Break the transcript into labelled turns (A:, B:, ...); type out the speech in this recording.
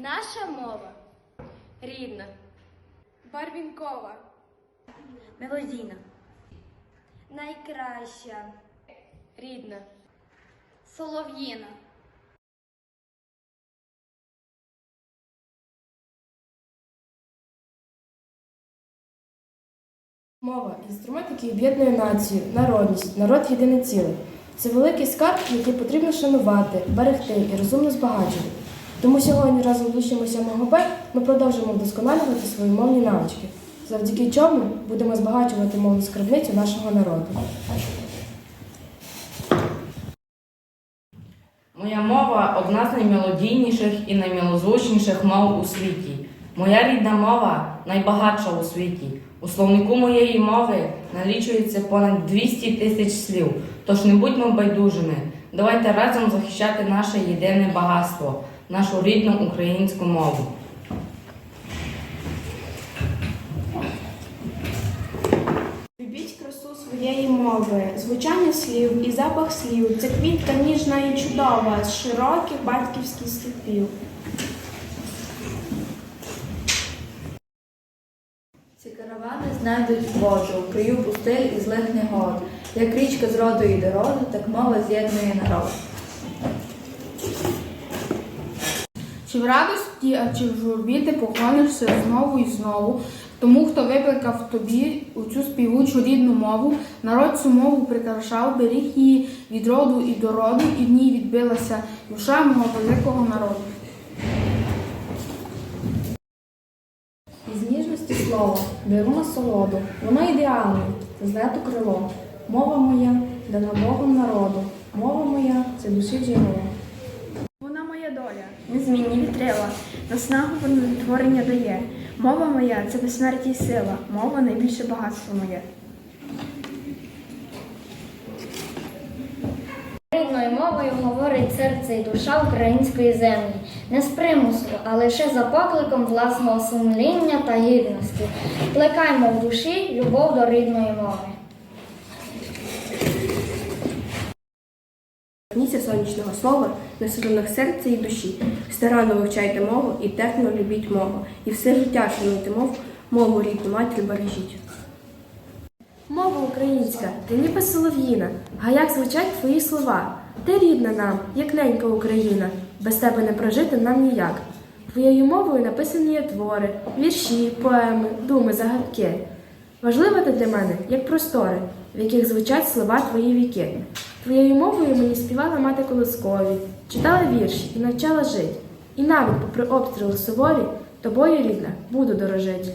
A: Наша мова рідна,
B: Барвінкова.
A: мелодійна, найкраща, рідна, солов'їна.
C: Мова інструмент, який об'єднує націю, народність, народ єдине ціле. Це великий скарб, який потрібно шанувати, берегти і розумно збагачувати. Тому сьогодні разом з 7 Б ми продовжимо вдосконалювати свої мовні навички, завдяки чому будемо збагачувати мовну скарбницю нашого народу.
D: Моя мова одна з наймелодійніших і наймилозвучніших мов у світі. Моя рідна мова найбагатша у світі. У словнику моєї мови налічується понад 200 тисяч слів. Тож не будьмо байдужими. Давайте разом захищати наше єдине багатство, нашу рідну українську мову.
B: Любіть красу своєї мови, звучання слів і запах слів. Це квітка ніжна і чудова з широких батьківських степів.
E: Ці каравани знайдуть воду в краю пустель і злих негод. Як річка з роду і до роду, так мова з'єднує народ.
F: Чи в радості, а чи в журбі ти поклонишся знову і знову, тому, хто викликав тобі у цю співучу рідну мову, народ цю мову прикрашав, беріг її від роду і до роду, і в ній відбилася душа мого великого народу.
C: Із ніжності слова беру насолоду, воно ідеальне, злету крило. Мова моя, дана Богом народу, мова моя це душі джерело.
B: Вітрила, наснагу творення дає. Мова моя це безсмертя і сила, мова найбільше багатство моє.
G: Рідною мовою говорить серце і душа української землі, не з примусу, а лише за покликом власного сумління та гідності. Плекаймо в душі любов до рідної мови.
H: Сонячного слова на струнах серця і душі. Старанно вивчайте мову і терпно любіть мову. І все життя шануйте мову, мову рідну матір бережіть.
C: Мова українська, ти ніби солов'їна, а як звучать твої слова? Ти рідна нам, як ненька Україна, без тебе не прожити нам ніяк. Твоєю мовою написані є твори, вірші, поеми, думи, загадки. Важлива ти для мене, як простори, в яких звучать слова твої віки. Твоєю мовою мені співала мати колоскові, читала вірші і навчала жить. І навіть, попри обстріли суворі, тобою рідна, буду дорожить.